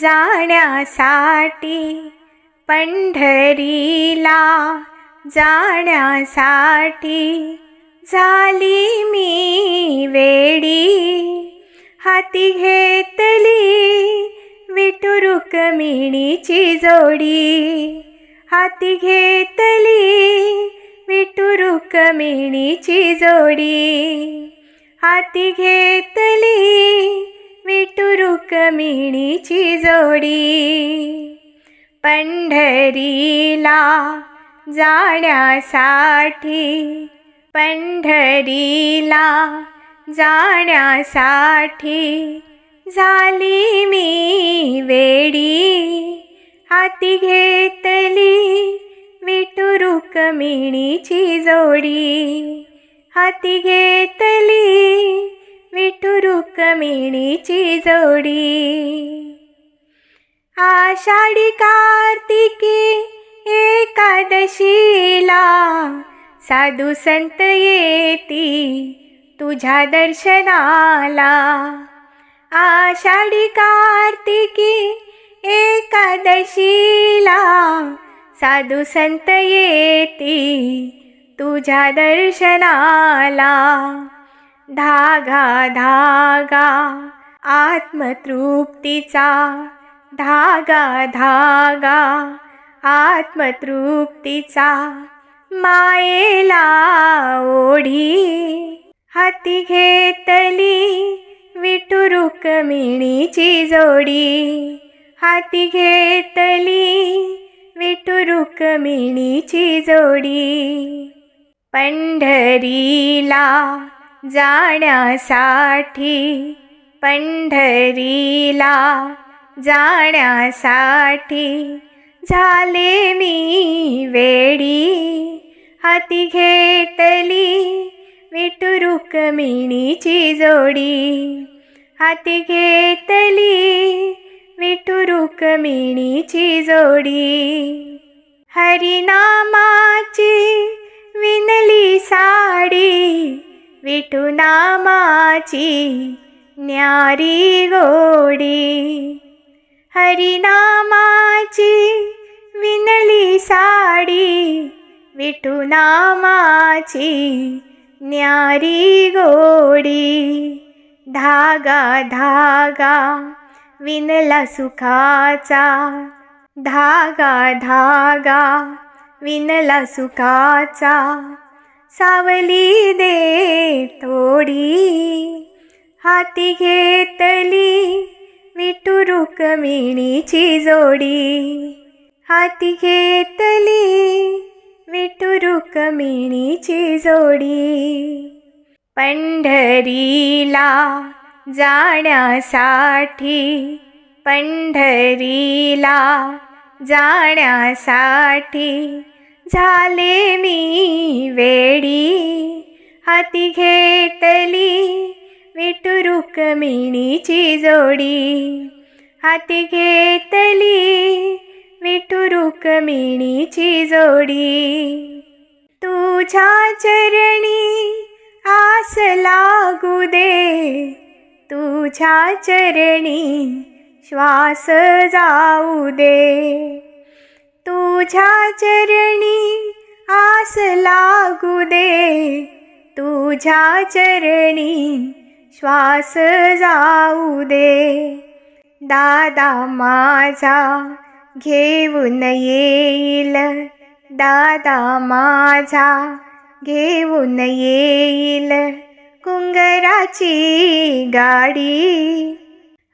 जाण्यासाठी पंढरीला जाण्यासाठी झाली मी वेडी. हाती घेतली विठू रुक्मिणीची जोडी. हाती घेतली विठू रुक्मिणीची जोडी. हाती घेतली विटुरुक मिणीची जोडी पंढरीला जाण्यासाठी पंढरीला जाण्यासाठी झाली मी वेडी हाती घेतली विटुरुक मिणीची जोडी हाती घेतली विठुरुकमिणीची जोडी आषाढी कार्तिकी एकादशीला साधू संत येती तुझ्या दर्शनाला आषाढी कार्तिकी एकादशीला साधू संत येती तुझ्या दर्शनाला धागा धागा आत्मतृप्तीचा. धागा धागा आत्मतृप्तीचा. मायेला ओढी हाती घेतली विठुरुक मिणीची जोडी. हाती घेतली विठुरुक मिणीची जोडी. पंढरीला जाण्यासाठी पंढरीला जाण्यासाठी झाले मी वेडी. हाती घेतली विठू रुक्मिणीची जोडी. हाती घेतली विठू रुक्मिणीची जोडी. हरिनामाची विनली साडी. विठू नामाची न्यारी गोडी. हरिनामाची विनली साडी. विठू नामाची न्यारी गोडी. धागा धागा विनला सुखाचा. धागा धागा विनला सुखाचा. सावली दे तोडी हाती घेतली विठू रुक्मिणीची जोडी. हाती घेतली विठू रुक्मिणीची जोडी. पंढरीला जाण्यासाठी पंढरीला जाण्यासाठी झाले मी वेडी. हाती घेतली विठू रुक्मिणीची जोडी. हाती घेतली विठू रुक्मिणीची जोडी. तुझ्या चरणी आस लागू दे. तुझ्या चरणी श्वास जाऊ दे. तुझ्या चरणी आस लागू दे. तुझ्या चरणी श्वास जाऊ दे. दादा माझा घेऊन येईल. दादा माझा घेऊन येईल. कुंगराची गाडी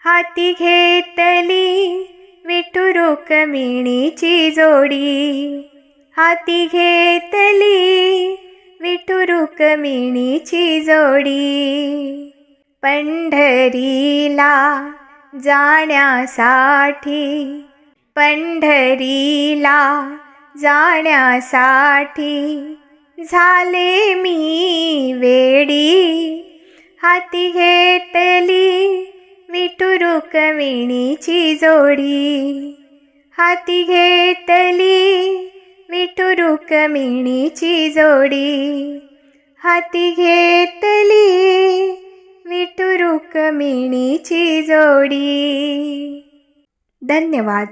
हाती घेतली. विठू रुक्मिणीची जोडी हाती घेतली विठू रुक्मिणीची जोडी पंढरीला जाण्यासाठी पंढरीला जाण्यासाठी झाले मी वेडी हाती घेतली रुक्मिणीची जोडी. हाती घेतली विठू रुक्मिणीची जोडी. हाती घेतली विठू रुक्मिणीची जोडी. धन्यवाद.